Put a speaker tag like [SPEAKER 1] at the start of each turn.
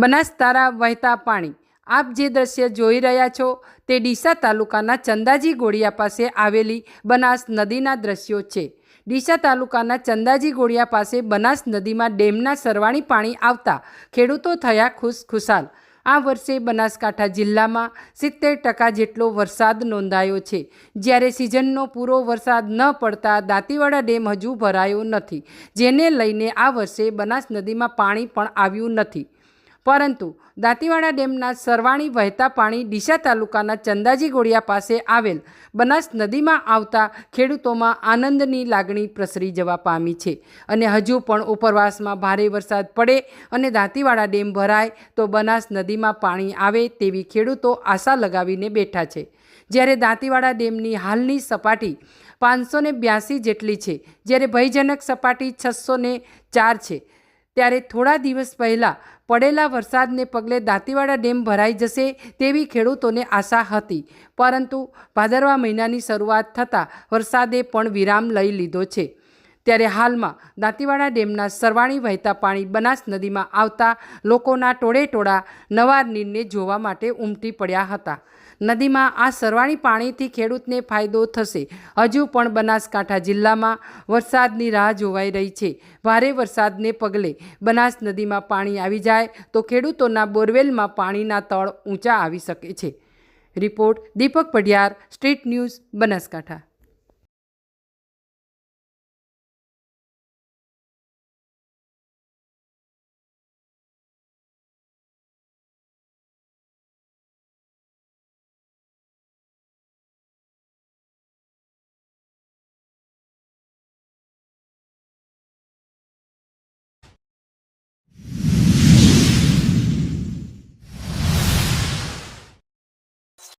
[SPEAKER 1] બનાસતારા વહેતા પાણી. આપ જે દ્રશ્ય જોઈ રહ્યા છો તે ડીસા તાલુકાના ચંદાજી ગોળિયા પાસે આવેલી બનાસ નદીના દ્રશ્યો છે. ડીસા તાલુકાના ચંદાજી ગોળિયા પાસે બનાસ નદીમાં ડેમના સરવાણી પાણી આવતા ખેડૂતો થયા ખુશખુશાલ આ વર્ષે બનાસકાંઠા જિલ્લામાં સિત્તેર ટકા જેટલો વરસાદ નોંધાયો છે. જ્યારે સિઝનનો પૂરો વરસાદ ન પડતા દાંતીવાડા ડેમ હજુ ભરાયો નથી, જેને લઈને આ વર્ષે બનાસ નદીમાં પાણી પણ આવ્યું નથી. પરંતુ દાંતીવાડા ડેમના સરવાણી વહેતા પાણી ડીસા તાલુકાના ચંદાજી ગોળિયા પાસે આવેલ બનાસ નદીમાં આવતા ખેડૂતોમાં આનંદની લાગણી પ્રસરી જવા પામી છે. અને હજુ પણ ઉપરવાસમાં ભારે વરસાદ પડે અને દાંતીવાડા ડેમ ભરાય તો બનાસ નદીમાં પાણી આવે તેવી ખેડૂતો આશા લગાવીને બેઠા છે. જ્યારે દાંતીવાડા ડેમની હાલની સપાટી પાંચસો ને બ્યાસી જેટલી છે, જ્યારે ભયજનક સપાટી છસો ચાર છે ત્યારે થોડા દિવસ પહેલાં પડેલા વરસાદને પગલે દાંતીવાડા ડેમ ભરાઈ જશે તેવી ખેડૂતોને આશા હતી. પરંતુ ભાદરવા મહિનાની શરૂઆત થતાં વરસાદે પણ વિરામ લઈ લીધો છે. ત્યારે હાલમાં દાંતીવાડા ડેમના સરવાણી વહેતા પાણી બનાસ નદીમાં આવતા લોકોના ટોળે ટોળા નવા નીરને જોવા માટે ઉમટી પડ્યા હતા. નદીમાં આ સરવાણી પાણીથી ખેડૂતને ફાયદો થશે. હજુ પણ બનાસકાંઠા જિલ્લામાં વરસાદની રાહ જોવાઈ રહી છે. ભારે વરસાદને પગલે બનાસ નદીમાં પાણી આવી જાય તો ખેડૂતોના બોરવેલમાં પાણીના તળ ઊંચા આવી શકે છે. Report Deepak Padhiyar, street news, Banaskantha.